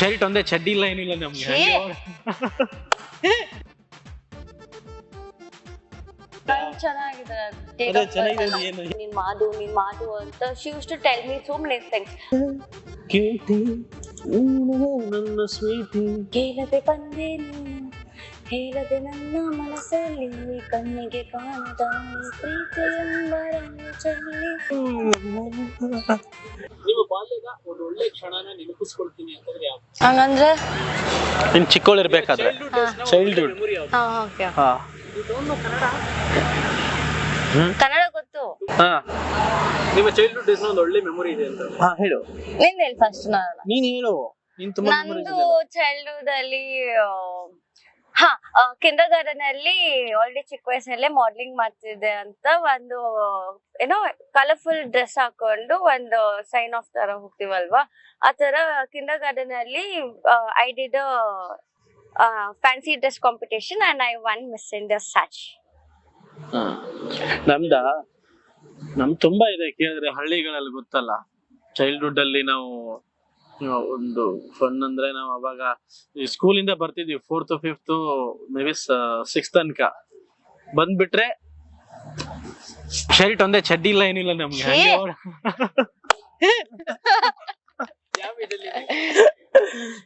Shirt ಒಂದೇ ಚಡ್ಡಿ ಇಲ್ಲ ಏನಿಲ್ಲ ನಮ್ಗೆ. ಛೇ. ಚೆನ್ನಾಗಿದೆ ಅದೇ ಚೆನ್ನಾಗಿದೆ ಏನು? ನೀನ್ ಮಾಡು ನೀನ್ ಮಾಡು ಅಂತ she used to tell me so many things cutie ನೀನು ನನ್ನ ಸ್ವೀಟಿ ಕೇಳದೆ ಬಂದೆ ನೀನು. ಹೇಳದೆ ನನ್ನ ಮನಸ್ಸಲ್ಲಿ ಕಣ್ಣಿಗೆ ಕಾಣದ ಈ ಪ್ರೀತಿ ಎಂಬ ರಂಗು ಚೆಲ್ಲಿ. ನಿಮ್ಮ ಬಾಲ್ಯದ ಒಂದು ಒಳ್ಳೆ ಕ್ಷಣನ ನೆನಪಿಸ್ಕೊಳ್ತೀನಿ ಅಂತಂದ್ರೆ ಯಾವ್ದು? ಹಂಗಂದ್ರೆ? ಚಿಕ್ಕವಳು ಇರ್ಬೇಕಾದ್ರೆ. ಚೈಲ್ಡ್ಹುಡ್ ಹಾ ಓಕೆ. ಹಾ. ಕನ್ನಡ. ಗೊತ್ತು. ಹಾ. ನಿಮ್ಮ ಚೈಲ್ಡ್ಹುಡ್ ಡೇಸ್ ಒಂದು ಒಳ್ಳೆ ಮೆಮೊರಿ ಇದೆ ಅಂತ. ಹಾ ಹೇಳು. ನಿಂದ ಹೇಳಿ ಫಸ್ಟ್ ನಾನು. ನೀನ್ ಹೇಳು. ನೀನ್ ತುಂಬಾ ನಂದು ಚೈಲ್ಡ್ಹುಡ್ ಅಲ್ಲಿ. ಹಾ ಕಿಂಡರ್ ಗಾರ್ಡನ್ ಅಲ್ಲಿ ಆಲ್ರೆಡಿ ಚಿಕ್ಕ ವಯಸ್ಸಲ್ಲೇ ಮಾಡ್ಲಿಂಗ್ ಮಾಡ್ತಿದ್ದೆ ಅಂತ ಒಂದು, ಏನೋ ಕಲರ್ಫುಲ್ ಡ್ರೆಸ್ ಹಾಕೊಂಡು ಒಂದು ಸೈನ್ ಆಫ್ ತರ ಹೋಗ್ತೀವಲ್ವಾ? ಆ ತರ ಕಿಂಡರ್ ಗಾರ್ಡನ್ ಅಲ್ಲಿ I did fancy dress competition and I won Miss India sash. ನಮ್ದ? ನಮ್ ತುಂಬಾ ಇದೆ. ಕೇಳಿದ್ರೆ ಹಳ್ಳಿಗಳಲ್ಲಿ ಗೊತ್ತಲ್ಲ. ಚೈಲ್ಡ್ಹುಡ್ ಅಲ್ಲಿ ನಾವು ಒಂದು ಫನ್ ಅಂದ್ರೆ ನಾವು ಅವಾಗ ಸ್ಕೂಲ್ ಇಂದ ಬರ್ತಿದ್ವಿ fourth fifth may be six ತನಕ. ಬಂದ್ಬಿಟ್ರೆ ಶರ್ಟ್ ಒಂದೇ ಚಡ್ಡಿ ಇಲ್ಲ ಏನಿಲ್ಲ ನಮ್ಗೆ. ಛೇ. ಹಂಗೆ ಓಡ್- ಯಾವ ಇದಲ್ಲಿ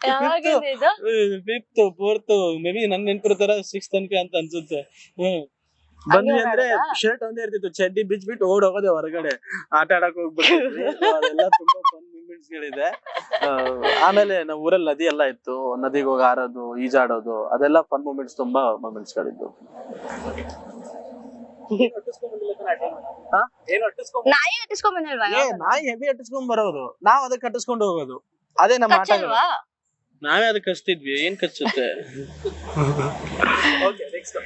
ಯಾವಾಗಿಂದ ಇದು? ಫಿಫ್ತ್ ಫೋರ್ತ್ ಮೇ ಬಿ ನನ್ ನೆನ್ಪಿರ್ತಾರ ಸಿಕ್ಸ್ ತನಕ ಅಂತ ಅನ್ಸುತ್ತೆ. ಹ್ಮ್. ಬಂದ್ವಿ ಅಂದ್ರೆ? ಶರ್ಟ್ ಒಂದೇ ಇರ್ತಿತ್ತು ಚಡ್ಡಿ ಬಿಚ್ಬಿಟ್ಟು ಓಡ್ ಹೋಗೋದೆ ಹೊರಗಡೆ. ಆಟ ಆಡಕ್ ಹೋಗ್ಬಿಟ್ಟು ಅದೆಲ್ಲ ತುಂಬಾ ಫನ್ ಆ, ಆಮೇಲೆ ನಾವು ಊರಲ್ಲಿ ನದಿ ಎಲ್ಲ ಇತ್ತು. ನದಿಗೆ ಹೋಗಿ ಆರೋದು ಈಜಾಡೋದು ಅದೆಲ್ಲ ಫನ್ ಮೂಮೆಂಟ್ಸ್ ತುಂಬಾ ಮೂಮೆಂಟ್ಸ್ ಗಳಿದ್ದು ನಾಯಿ ಕಟ್ಟಿಸ್ಕೊಂಡ್ ಬಂದಿಲ್ವಾ ಏ ನಾಯಿ ಹೆವಿ ಅಟ್ಟಿಸ್ಕೊಂಡ್ ಬರೋದು. ನಾವ್ ಅದಕ್ಕೆ ಕಟ್ಟಿಸ್ಕೊಂಡು ಹೋಗೋದು. ಅದೇ ನಮ್ಮ ಆಟ ಕಚ್ಚಲ್ವಾ? ನಾವೇ ಅದಕ್ಕೆ ಕಚ್ತಿದ್ವಿ. ಏನ್ ಕಚ್ಚುತ್ತೆ? ಓಕೆ ನೆಕ್ಸ್ಟ್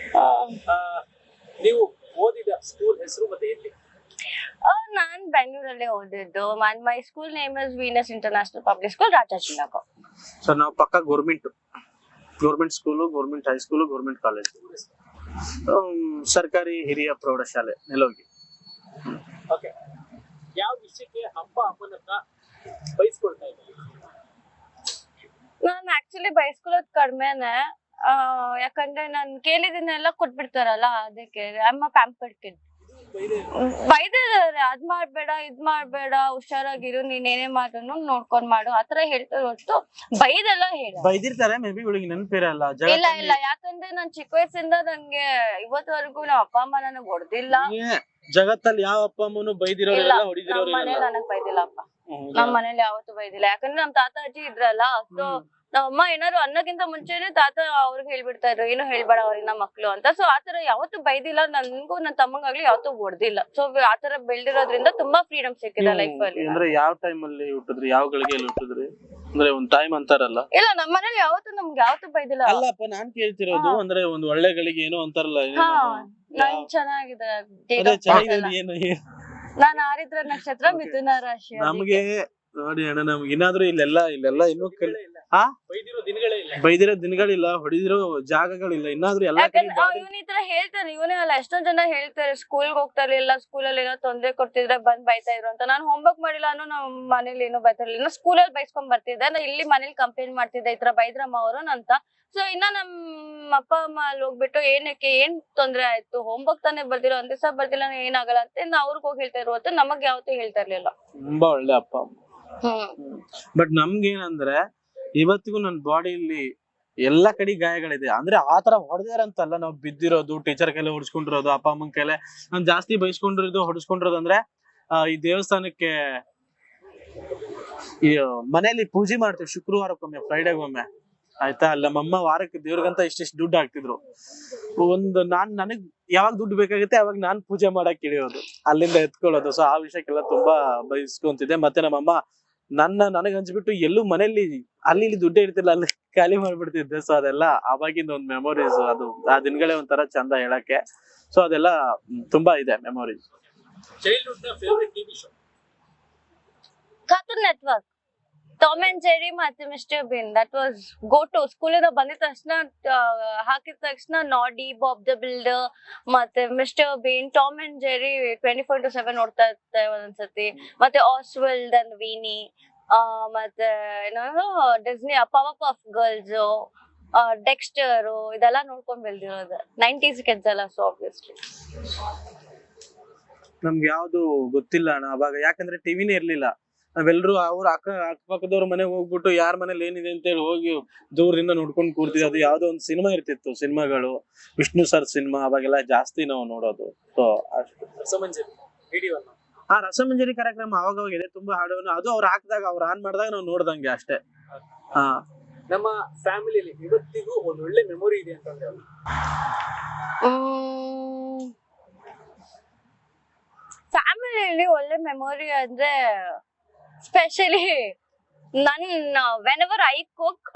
ನೀವು ಓದಿದ ಸ್ಕೂಲ್ ಹೆಸರು ಮತ್ತೆ ಎಲ್ಲಿ? ಬೆಂಗಳೂರಲ್ಲೇ ಓದಿದ್ದು my school name is Venus international public school Rajajinagar so ನಾವು ಪಕ್ಕ government government school government high school government college ಸರ್ಕಾರಿ ಹಿರಿಯ ಪ್ರೌಢಶಾಲೆ ನೆಲೋಗಿ ಓಕೆ ಯಾವ ವಿಷಯಕ್ಕೆ ಹಬ್ಬ ಹಬ್ಬನತ್ತ ಬಯಸ್ಕೊಳ್ತಾ ನಾನು ನಾನ್ ಆಕ್ಚುಲಿ ಬಯಸ್ಕೊಳ್ಳೋದು ಕಡಿಮೆನೆ ಯಾಕಂದ್ರೆ ನಾನ್ ಕೇಳಿದನ್ನೆಲ್ಲ ಕೊಟ್ಬಿಡ್ತಾರಲ್ಲ ಅದಕ್ಕೆ ಅಮ್ಮ ಪ್ಯಾಂಪರ್ಡ್ ಕಿಡ್ ಬೈದಿದ್ದಾರೆ ಅದ್ ಮಾಡ್ಬೇಡ ಇದ್ ಮಾಡ್ಬೇಡ ಹುಷಾರಾಗಿರು ನೀನ್ ಏನೇ ಮಾಡ್ರು ನೋಡ್ಕೊಂಡ್ ಮಾಡು. ಆತರ ಹೇಳ್ತಾರೆ ಹೊರತು ಬೈದೆಲ್ಲ ಹೇಳ. ಬೈದಿರ್ತಾರೆ ಮೇ ಬಿ ಇವಳಿಗೆ ನೆನಪಿರಲ್ಲ. ಇಲ್ಲ ಇಲ್ಲ. ಯಾಕಂದ್ರೆ ನಾನ್ ಚಿಕ್ಕ ವಯಸ್ಸಿಂದ ನಂಗೆ ಇವತ್ತವರೆಗೂ ನಮ್ಮ ಅಪ್ಪ ಅಮ್ಮ ನನಗ್ ಹೊಡೆದಿಲ್ಲ. ಜಗತ್ತಲ್ಲಿ ಯಾವ ಅಪ್ಪ ಅಮ್ಮನು ಬೈದಿರೋ ಬೈದಿರೋರೆಲ್ಲ ನಮ್ಮ ಹೊಡಿದಿರೋರೆಲ್ಲ. ಮನೇಲಿ ನನಗ್ ಬೈದಿಲ್ಲ ಅಪ್ಪ. ನಮ್ ಮನೇಲಿ ಯಾವತ್ತೂ ಬೈದಿಲ್ಲ. ಯಾಕಂದ್ರೆ ನಮ್ ತಾತ ಅಜ್ಜಿ ಇದ್ರಲ್ಲ ಸೊ ನಮ್ಮಮ್ಮ ಏನಾದ್ರು ಅನ್ನಕ್ಕಿಂತ ಮುಂಚೆನೆ ತಾತ ಅವ್ರಿಗೆ ಹೇಳ್ಬಿಡ್ತಾ ಇದ್ರು ಏನು ಹೇಳ್ಬೇಡ ಅವ್ರಿಗೆ ನಮ್ಮ ಮಕ್ಳು ಅಂತ. ಸೊ ಆತರ ಯಾವತ್ತು ಬೈದಿಲ್ಲ. ನನ್ಗೂ ನನ್ನ ತಮ್ಮಂಗಾಗ್ಲಿ ಯಾವತ್ತೂ ಹೊಡ್ದಿಲ್ಲ ಸೊ ಆತರ ಬೆಳ್ದಿರೋದ್ರಿಂದ ತುಂಬಾ ಫ್ರೀಡಮ್ ಸಿಕ್ಕಿದೆ ಲೈಫ್ ಅಲ್ಲಿ. ಅಂದ್ರೆ ಯಾವ ಟೈಮ್ ಅಲ್ಲಿ ಹುಟ್ಟಿದ್ರಿ? ಯಾವ ಗಳಿಗೆಯಲ್ಲಿ ಹುಟ್ಟಿದ್ರಿ? ಅಂದ್ರೆ ಒಂದ್ ಟೈಮ್ ಅಂತಾರಲ್ಲ. ಇಲ್ಲ ನಮ್ಮ ಮನೇಲಿ ಯಾವತ್ತೂ ನಮ್ಗೆ ಯಾವತ್ತೂ ಬೈದಿಲ್ಲ. ಅಲ್ಲಪ್ಪ ನಾನ್ ಕೇಳ್ತಿರೋದು ಅಂದ್ರೆ ಒಂದ್ ಒಳ್ಳೆ ಗಳಿಗೆ ಏನೋ ಅಂತಾರಲ್ಲ ಏನು? ಹಾ ನನ್ ಚೆನ್ನಾಗಿದೆ. ಏನು? ನಾನ್ ಆರಿದ್ರ ನಕ್ಷತ್ರ ಮಿಥುನ ರಾಶಿ. ನಮ್ಗೆ ನೋಡಿ ಅಣ್ಣ ನಮ್ಗೆ ಏನಾದ್ರೂ ಇಲ್ಲೆಲ್ಲ ಇಲ್ಲೆಲ್ಲ ಇನ್ನೂ ಕಲ್ ಬೈದಿರೋ ದಿನಗಳೇ ಇಲ್ಲ. ಬೈದಿರೋ ದಿನಗಳಿಲ್ಲ ಹೊಡಿದಿರೋ ಜಾಗಗಳಿಲ್ಲ ಇನ್ನಾದ್ರೂ ಎಲ್ಲ ಕಡೆ ಯಾಕಂದ್ರೆ ಇವನ್ ಈ ತರ ಹೇಳ್ತಾನೆ ಇವನೇ ಅಲ್ಲ ಎಷ್ಟೊಂದ್ ಜನ ಹೇಳ್ತಾರೆ ಸ್ಕೂಲ್ಗೆ ಹೋಗ್ತಾ ಇರ್ಲಿಲ್ಲ ಸ್ಕೂಲಲ್ಲಿ ಏನೋ ತೊಂದ್ರೆ ಕೊಡ್ತಿದ್ರೆ ಬಂದ್ ಬೈತಾ ಇದ್ರು ಅಂತ. ನಾನು ಹೋಮ್ವರ್ಕ್ ಮಾಡಿಲ್ಲ ಅನ್ನೋ ನಮ್ ಮನೇಲಿ ಏನೋ ಬೈತಾ ಇರ್ಲಿಲ್ಲ ಸ್ಕೂಲಲ್ಲಿ ಬೈಸ್ಕೊಂಡ್ ಬರ್ತಿದ್ದೆ ನಾ ಇಲ್ಲಿ ಮನೇಲಿ ಕಂಪ್ಲೇಂಟ್ ಮಾಡ್ತಿದ್ದೆ ಈ ತರ ಬೈದ್ರಮ್ಮ ಅವರು ಅಂತ. ಸೊ ಇನ್ನ ನಮ್ಮ ಅಪ್ಪ ಅಮ್ಮ ಅಲ್ಲಿ ಹೋಗ್ಬಿಟ್ಟು ಏನಕ್ಕೆ ಏನ್ ತೊಂದ್ರೆ ಆಯ್ತು? ಹೋಮ್ವರ್ಕ್ ತಾನೇ ಬರ್ದಿರೋ ಒಂದ್ ದಿವಸ ಬರ್ದಿಲ್ಲ ಏನಾಗಲ್ಲ ಅಂತ ಅವ್ರಿಗೆ ಹೋಗಿ ಹೇಳ್ತಾ ಇರುವಂತ ನಮಗ್ ಯಾವತ್ತೂ ಹೇಳ್ತಾ ಇರ್ಲಿಲ್ಲ. ತುಂಬಾ ಒಳ್ಳೆ ಅಪ್ಪ ಹ್ಮ್ ಬಟ್ ನಮ್ಗೇನಂದ್ರೆ, ಇವತ್ತಿಗೂ ನನ್ನ ಬಾಡಿಲಿ ಎಲ್ಲಾ ಕಡೆ ಗಾಯಗಳಿದೆ. ಅಂದ್ರೆ ಆತರ ಹೊಡೆದಾರಂತಲ್ಲ ನಾವು ಬಿದ್ದಿರೋದು ಟೀಚರ್ ಕೈಲೆ ಹೊಡ್ಸ್ಕೊಂಡಿರೋದು, ಅಪ್ಪ ಅಮ್ಮನ ಕೈಲೆ ನಾನ್ ಜಾಸ್ತಿ ಬೈಸ್ಕೊಂಡಿರೋದು, ಹೊಡ್ಸ್ಕೊಂಡಿರೋದು ಅಂದ್ರೆ ಈ ದೇವಸ್ಥಾನಕ್ಕೆ ಈ ಮನೆಯಲ್ಲಿ ಪೂಜೆ ಮಾಡ್ತೀವಿ ಶುಕ್ರವಾರಕ್ಕೊಮ್ಮೆ ಫ್ರೈಡೆಗೊಮ್ಮೆ ಆಯ್ತಾ? ಅಲ್ಲ ನಮ್ಮಮ್ಮ ವಾರಕ್ಕೆ ದೇವ್ರಿಗಂತ ಇಷ್ಟಿಷ್ಟು ದುಡ್ಡು ಹಾಕ್ತಿದ್ರು. ಒಂದು ನಾನ್ ನನಗ್ ಯಾವಾಗ ದುಡ್ಡು ಬೇಕಾಗುತ್ತೆ ಅವಾಗ ನಾನ್ ಪೂಜೆ ಮಾಡಕ್ ಇಳಿಯೋದು. ಅಲ್ಲಿಂದ ಎತ್ಕೊಳ್ಳೋದು. ಸೊ ಆ ವಿಷಯಕ್ಕೆಲ್ಲ ತುಂಬಾ ಬಯಸ್ಕೊಂತಿದ್ದೆ. ಮತ್ತೆ ನಮ್ಮಮ್ಮ ನನ್ನ ನನಗ್ ಹಂಚ್ಬಿಟ್ಟು ಎಲ್ಲೂ ಮನೆಯಲ್ಲಿ ಅಲ್ಲಿ ಇಲ್ಲಿ ದುಡ್ಡೇ ಇರ್ತಿಲ್ಲ ಅಲ್ಲಿ ಖಾಲಿ ಮಾಡ್ಬಿಡ್ತಿದ್ದೆ. ಸೊ ಅದೆಲ್ಲ ಅವಾಗಿಂದ ಒಂದ್ ಮೆಮೊರೀಸ್ ಅದು ಆ ದಿನಗಳೇ ಒಂಥರ ಚಂದ ಹೇಳಕ್ಕೆ. ಸೊ ಅದೆಲ್ಲ ತುಂಬಾ ಇದೆ memories ಚೈಲ್ಡ್ಹುಡ್ನ favourite TV show Cartoon Network Tom and Jerry ಮತ್ತೆ mister Bean that was go to ಸ್ಕೂಲಿಂದ ಬಂದಿದ ತಕ್ಷಣ ಆ, ಹಾಕಿದ ತಕ್ಷಣ ನಾಡಿ ಬಾಬ್ ದ ಬಿಲ್ಡರ್ ಮತ್ತೆ mister Bean Tom and Jerry twenty four to seven ನೋಡ್ತಾ ಇರ್ತಾರೆ ಒಂದೊಂದ್ಸತಿ ಮತ್ತೆ ಆಸ್ವೆಲ್ಡ್ ಅಂಡ್ ವೀನಿ ಮತ್ತೆ ಏನೋ Disney Powerpuff Girls Dexter ಇದೆಲ್ಲ ನೋಡ್ಕೊಂಡ್ ಬೆಳ್ದಿರೋದು. ನೈಂಟೀಸ್ ಕಿಡ್ಸ್ ಎಲ್ಲ ಸೊ ಆಬ್ವಿಯಸ್ಲಿ ನಮ್ಗೆ ಯಾವ್ದು ಗೊತ್ತಿಲ್ಲ ಅಣ್ಣ ಅವಾಗ ಯಾಕಂದ್ರೆ ಟಿವಿನೇ ಇರ್ಲಿಲ್ಲ. ನಾವೆಲ್ಲರೂ ಅವ್ರ ಅಕ್ಕ ಅಕ್ಕಪಕ್ಕದವ್ರ ಮನೆಗೆ ಹೋಗ್ಬಿಟ್ಟು ಯಾರ ಮನೇಲಿ ಏನಿದೆ ಅಂತ ಹೇಳಿ ಹೋಗಿ ದೂರದಿಂದ ನೋಡ್ಕೊಂಡು ಕೂರ್ತಿದ್ವಿ. ಅದು ಯಾವ್ದೋ ಒಂದು ಸಿನಿಮಾ ಇರ್ತಿತ್ತು ಸಿನಿಮಾಗಳು. ವಿಷ್ಣು ಸರ್ ಸಿನಿಮಾ ಅವಾಗೆಲ್ಲ ಜಾಸ್ತಿ ನಾವು ನೋಡೋದು. ಸೊ ಅಷ್ಟು. ರಸಮಂಜರಿ ಆ ರಸಮಂಜರಿ ಕಾರ್ಯಕ್ರಮ ಅವಾಗ ಇದೆ ತುಂಬಾ ಹಾಡು ಅದು ಅವ್ರು ಹಾಕಿದಾಗ ಅವ್ರು ಆನ್ ಮಾಡಿದಾಗ ನಾವು ನೋಡ್ದಂಗೆ ಅಷ್ಟೇ. ಹಾ. ನಮ್ಮ ಫ್ಯಾಮಿಲಿಯಲ್ಲಿ ಇವತ್ತಿಗೂ ಒಂದು ಒಳ್ಳೆ ಮೆಮೊರಿ ಇದೆ ಅಂತಂದ್ರೆ ಫ್ಯಾಮಿಲಿ ಫ್ಯಾಮಿಲಿಯಲ್ಲಿ ಒಳ್ಳೆ ಮೆಮೊರಿ ಅಂದ್ರೆ ಸ್ಪೆಷಲಿ ನನ್ನ whenever I cook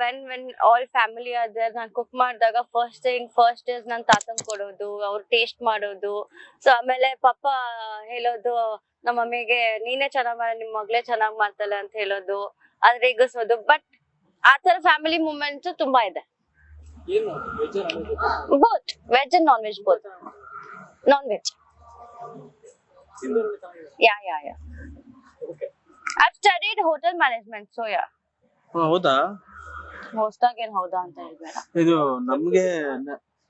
when when all family ಅದೇ ನಾನು ಕುಕ್ ಮಾಡಿದಾಗ ಫಸ್ಟ್ ಥಿಂಗ್ ಫಸ್ಟ್ ಡೇಸ್ ನನ್ನ ತಾತನ್ ಕೊಡೋದು ಅವ್ರು ಟೇಸ್ಟ್ ಮಾಡೋದು. ಸೊ ಆಮೇಲೆ ಪಪ್ಪ ಹೇಳೋದು ನಮ್ಮ ಮಮ್ಮಿಗೆ ನೀನೇ ಚೆನ್ನಾಗ್ ಮಾಡ ನಿಮ್ ಮಗಳೇ ಚೆನ್ನಾಗ್ ಮಾಡ್ತಾಳೆ ಅಂತ ಹೇಳೋದು ಆದ್ರೆ ರೇಗಿಸೋದು ಬಟ್ ಆ ತರ ಫ್ಯಾಮಿಲಿ ಮೂಮೆಂಟ್ಸ್ ತುಂಬಾ ಇದೆ. Both veg and non veg both non veg yeah yeah yeah I've studied hotel management, so yeah. ಹೌದಾ? ಹೊಸ್ದಾಗ್ ಏನ್ ಹೌದಾ ಅಂತ ಹೇಳ್ಬೇಡ. ಇದು ನಮ್ಗೆ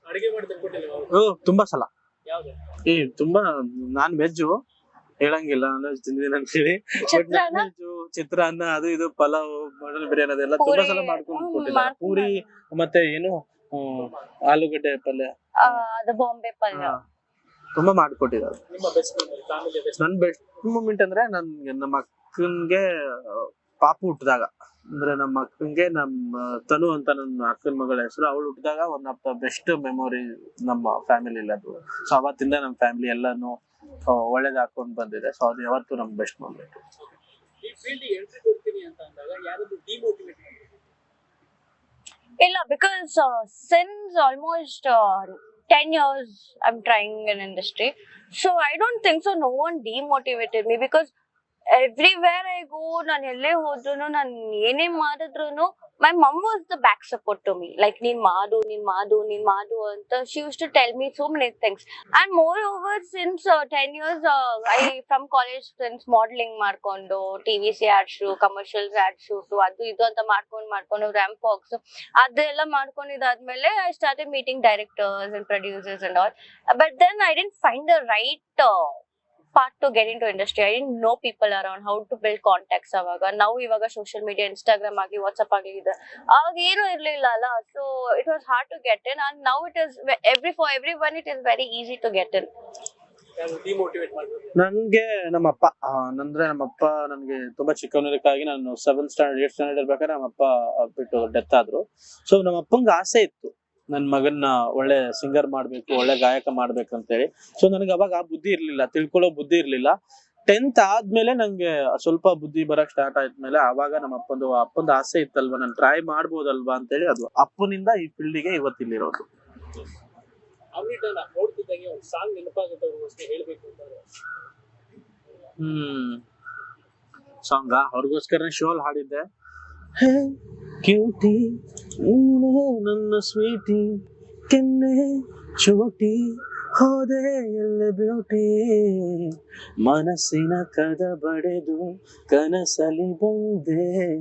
ಅಡಿಗೆ ಮಾಡಿ ತಂದ್ಕೊಟ್ಟಿಲ್ಲ ಓ ತುಂಬಾ ಸಲ. ಯಾವ್ದು? ಏ ತುಂಬಾ ನಾನ್ ವೆಜ್ ಹೇಳಂಗಿಲ್ಲ ನಾನ್ ವೆಜ್ ತಿಂದಿದ್ದೀನಿ ಅಂತ ಹೇಳಿ ಚಿತ್ರಾನ್ನ? ವೆಜ್ ಚಿತ್ರಾನ್ನ ಅದು ಇದು ಪಲಾವ್ ಮಟನ್ ಬಿರಿಯಾನಿ ಅದೆಲ್ಲ ತುಂಬಾ ಪೂರಿ, ಸಲ ಮಾಡ್ಕೊಂಡು ಹ್ಮ್, ಕೊಟ್ಟಿದ್ದಾರೆ ಮಾಡ್ಕೊಂಡ್ ಪೂರಿ ಮತ್ತೆ ಏನು ಹ್ಮ್, ಆಲೂಗಡ್ಡೆ ಪಲ್ಯ. ಆ, ಅದು ಬಾಂಬೆ ಪಲ್ಯ. ಹಾ. ತುಂಬಾ ಮಾಡ್ಕೊಟ್ಟಿದ್ದಾರೆ. ನಿಮ್ಮ ಬೆಸ್ಟ್ ಫ್ರೆಂಡ್ ಫ್ಯಾಮಿಲಿ ಬೆಸ್ಟ್ ನನ್ ಬೆಸ್ಟ್ ಮೂಮೆಂಟ್ ಅಂದ್ರೆ ನನ್ಗೆ ನಮ್ಮ ಅಕ್ಕನ್ಗೆ ಪಾಪ ಹುಟ್ಟಿದಾಗ ಅಂದ್ರೆ ನಮ್ಮ ಅಕ್ಕನ್ಗೆ ನಮ್ಮ ತನು ಅಂತ ನನ್ನ ಅಕ್ಕನ ಮಗಳ ಹೆಸರು. ಅವಳು ಹುಟ್ಟಿದಾಗ one of the best memory ನಮ್ಮ ಫ್ಯಾಮಿಲಿ ಅದು. ಸೊ ಅವತ್ತಿಂದ ನಮ್ಮ ಫ್ಯಾಮಿಲಿ ಎಲ್ಲಾನು ಒಳ್ಳೇದ್ ಹಾಕೊಂಡ್ ಬಂದಿದೆ. ಸೊ ಅದು ಯಾವತ್ತು ನಮ್ ಬೆಸ್ಟ್ ಮೂಮೆಂಟ್ ಈ ಫೀಲ್ಡ್ ಎಂಟ್ರಿ ಕೊಡ್ತೀನಿ ಅಂತ ಅಂದಾಗ ಯಾರಾದ್ರೂ ಡಿಮೋಟಿವೇಟ್ ಇಲ್ಲ because since almost ten years I am trying in industry so I don't think so no one demotivated me because everywhere I go ನಾನು ಎಲ್ಲೇ ಹೋದ್ರು ನಾನು ಏನೇ ಮಾಡಿದ್ರು my mom was the back support to me like ನೀನ್ ಮಾಡು ನೀನ್ ಮಾಡು ನೀನ್ ಮಾಡು ಅಂತ she used to tell me so many things and more over since ten years I from college since modelling ಮಾಡ್ಕೊಂಡು T V C ad shoot commercials ad shoot ಅದು ಇದು ಅಂತ ಮಾಡ್ಕೊಂಡು ಮಾಡ್ಕೊಂಡು ರ್ಯಾಂಪ್ ವಾಕ್ಸ್ ಅದೆಲ್ಲ ಮಾಡ್ಕೊಂಡಿದ್ದಾದ್ಮೇಲೆ I start meeting directors and producers and all but then I didn't find the right part to get in to industry I didn't know people around how to build contacts ಅವಾಗ. ನಾವು ಇವಾಗ social media Instagram ಆಗಿ WhatsApp ಆಗಿ ಇದೆ. ಅವಾಗ ಏನು ಇರಲಿಲ್ಲ ಅಲ್ಲ. So it was hard to get in and now it is every for every one it is very easy to get in ನನ್ಗೆ ನಮ್ಮಪ್ಪ ಆ, ಅಂದ್ರೆ ನಮ್ಮಪ್ಪ ನನ್ಗೆ ತುಂಬಾ ಚಿಕ್ಕವನಿರಕ್ಕಾಗಿ ನಾನು ಸೆವೆಂತ್ ಸ್ಟ್ಯಾಂಡರ್ಡ್ ಏಟ್ ಸ್ಟ್ಯಾಂಡರ್ಡ್ ಇರ್ಬೇಕಾದ್ರೆ ನಮ್ಮಪ್ಪ ಬಿಟ್ಟು ಡೆತ್ ಆದ್ರು. ಸೊ ನಮ್ಮ ಅಪ್ಪಂಗೆ ಆಸೆ ಇತ್ತು. ನನ್ ಮಗನ್ನ ಒಳ್ಳೆ ಸಿಂಗರ್ ಮಾಡ್ಬೇಕು ಒಳ್ಳೆ ಗಾಯಕ ಮಾಡ್ಬೇಕು ಅಂತ ಹೇಳಿ ಸೊ ನನಗೆ ಅವಾಗ ಆ ಬುದ್ಧಿ ಇರ್ಲಿಲ್ಲ ತಿಳ್ಕೊಳ್ಳೋ ಬುದ್ಧಿ ಇರ್ಲಿಲ್ಲ. ಟೆಂತ್ ಆದ್ಮೇಲೆ ನಂಗೆ ಸ್ವಲ್ಪ ಬುದ್ಧಿ ಬರಕ್ ಸ್ಟಾರ್ಟ್ ಆದ್ಮೇಲೆ ಅವಾಗ ನಮ್ಮ ಅಪ್ಪಂದು ಅಪ್ಪಂದು ಆಸೆ ಇತ್ತಲ್ವಾ ನಾನು ಟ್ರೈ ಮಾಡ್ಬೋದಲ್ವಾ ಅಂತ ಹೇಳಿ ಅದು ಅಪ್ಪನಿಂದ ಈ ಫೀಲ್ಡಿಗೆ ಇವತ್ತಿಲ್ಲಿರೋದು ಸಾಂಗ್ ಅವ್ರಿಗೋಸ್ಕರ ಹ್ಮ್. ಸಾಂಗ ಅವ್ರಿಗೋಸ್ಕರ ಶೋಲ್ ಹಾಡಿದ್ದೆ. ಹೇ ಕ್ಯೂಟಿ ನೀನೇ ನನ್ನ ಸ್ವೀಟಿ ಕೆನ್ನೆ ಚೋಟಿ ಹೋದೆ ಎಲ್ಲ ಬ್ಯೂಟಿ. ಮನಸ್ಸಿನ ಕದ ಬಡೆದು ಕನಸಲಿ ಬಂದೆ.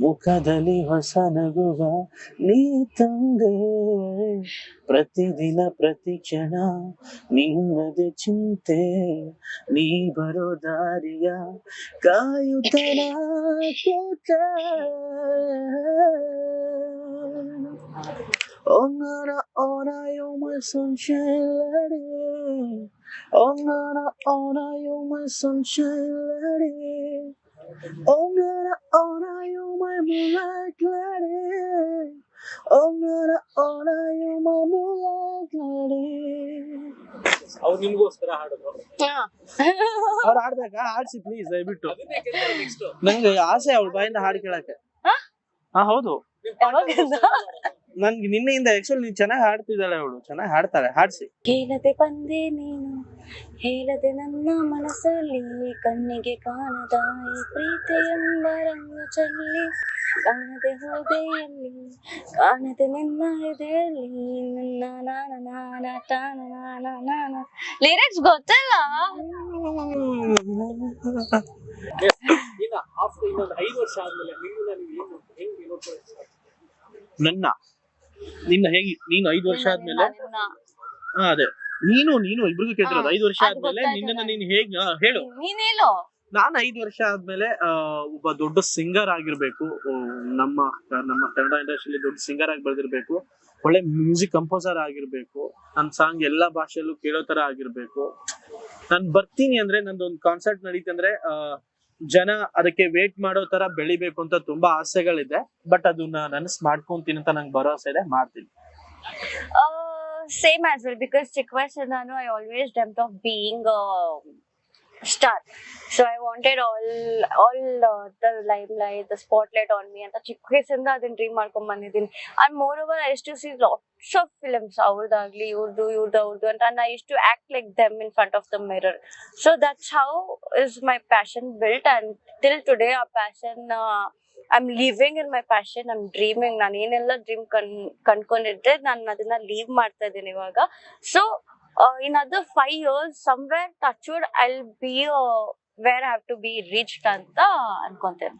ಮುಖದಲ್ಲಿ ಹೊಸ ನಗುವ ನೀ ತಂದೆ. ಪ್ರತಿದಿನ, ಪ್ರತಿ ಕ್ಷಣ ನಿನ್ನದೆ ಚಿಂತೆ. ನೀ ಬರೋ ದಾರಿಯ ಕಾಯುತ್ತನ ಕೂತ Oh nana, oh na, you're my sunshine lady. Oh nana, oh na, you're my sunshine lady. Oh nana, oh na, you're my moonlight lady. Oh nana, oh na, you're my moonlight lady. ಅವ್ರು ನಿಮ್ಗೋಸ್ಕರ ಹಾಡಿದ್ರು ಅವ್ರು ಹಾಡ್ಬೇಕಾ ಹಾಡ್ಸಿ please ದಯವಿಟ್ಟು ಅದನ್ನೇ ಕೇಳ್ತಾರೆ next ನಂಗೆ ಆಸೆ ಅವಳ ಬಾಯಿಂದ ಹಾಡು ಕೇಳಕ್ಕೆ ಹಾ? ಹಾ ಹೌದು ನಿಮ್ ಯಾವಾಗಿಂದ? ನನ್ಗೆ ನಿನ್ನೆಯಿಂದ ಆಕ್ಚುಲಿ ನೀನ್ ಚೆನ್ನಾಗಿ ಹಾಡ್ತಿದ್ದಾಳೆ ಅವಳು ಚೆನ್ನಾಗಿ ಹಾಡ್ತಾಳೆ ಹಾಡ್ಸಿ. ಕೇಳದೆ ಬಂದೆ ನೀನು ಹೇಳದೆ ನನ್ನ ಮನಸ್ಸಲ್ಲಿ ಕಣ್ಣಿಗೆ ಕಾಣದ ಈ ಪ್ರೀತಿ ಎಂಬ ರಂಗು ಚೆಲ್ಲಿ. ಕಾಣದೆ ಹೋದೆ ಎಲ್ಲಿ ಕಾಣದೆ ನಿನ್ನ ಎದೆಯಲ್ಲಿ ನನ್ನ ನಾನ ನಾನ ತಾನ ನಾನ ನಾನ ಲಿರಿಕ್ಸ್ ಗೊತ್ತಲ್ಲ? ನನ್ನ ನಿನ್ನ ಹೇಗೆ ನೀನು ಐದು ವರ್ಷ ಆದ್ಮೇಲೆ? ಹಾ ಅದೇ. ನೀನು ನೀನು ಇಬ್ರಿಗೂ ಕೇಳ್ತಿರೋದು. ಐದು ವರ್ಷ ಆದ್ಮೇಲೆ ನಿನ್ನ ನಿನ್ನನ್ನ. ನೀನು ಹೇಗ್ ಹಾ, ಹೇಳು. ನೀನ್ ಹೇಳು. ನಾನು ಐದು ವರ್ಷ ಆದ್ಮೇಲೆ ಆ, ಒಬ್ಬ ದೊಡ್ಡ ಸಿಂಗರ್ ಆಗಿರ್ಬೇಕು. ಆ, ನಮ್ಮ ನಮ್ಮ ಕನ್ನಡ ಇಂಡಸ್ಟ್ರಿಯಲ್ಲಿ ದೊಡ್ಡ ಸಿಂಗರ್ ಆಗಿ ಬೆಳೆದಿರ್ಬೇಕು. ಒಳ್ಳೆ ಮ್ಯೂಸಿಕ್ ಕಂಪೋಸರ್ ಆಗಿರ್ಬೇಕು. ನನ್ನ ಸಾಂಗ್ ಎಲ್ಲಾ ಭಾಷೆಯಲ್ಲೂ ಕೇಳೋ ತರ ಆಗಿರ್ಬೇಕು. ನಾನ್ ಬರ್ತೀನಿ ಅಂದ್ರೆ ನಂದು ಒಂದು ಕಾನ್ಸರ್ಟ್ ನಡೀತಂದ್ರೆ ಆ, ಜನ ಅದಕ್ಕೆ ವೇಟ್ ಮಾಡೋ ತರ ಬೆಳಿಬೇಕು ಅಂತ ತುಂಬಾ ಆಸೆಗಳಿದೆ. ಬಟ್ ಅದನ್ನ ನನಸ್ ಮಾಡ್ಕೊಂತೀನಿ ಅಂತ ನಂಗೆ ಭರವಸೆ ಇದೆ ಮಾಡ್ತೀನಿ ಸೇಮ್ ಆಸ್ ವೆಲ್ ಬಿಕಾಸ್ ಚಿಕ್ಕ ನಾನು I always dreamt of being star so I wanted all all the limelight the spotlight on me ಅಂತ ಚಿಕ್ಕ ವಯಸ್ಸಿಂದ ಅದನ್ನ ಡ್ರೀಮ್ ಮಾಡ್ಕೊಂಡ್ ಬಂದಿದ್ದೀನಿ and moreover I to see lots of films ಅವ್ರದ್ದಾಗ್ಲಿ ಇವ್ರದ್ದು ಇವ್ರದ್ದು ಅವ್ರದ್ದು ಅಂತ and I is to act like them in front of the mirror so that's how is my passion built and till today ಆ passion I am living in my passion I'm dreaming ನಾನು ಏನೆಲ್ಲ dream ಕನ್ ಕಂಡ್ಕೊಂಡಿದ್ದೆ ನಾನು ಅದನ್ನ leave ಮಾಡ್ತಾ ಇದ್ದೀನಿ ಇವಾಗ so in other five years somewhere touch wood I be where have to be reached ಅಂತ ಅನ್ಕೊಂತೇನೆ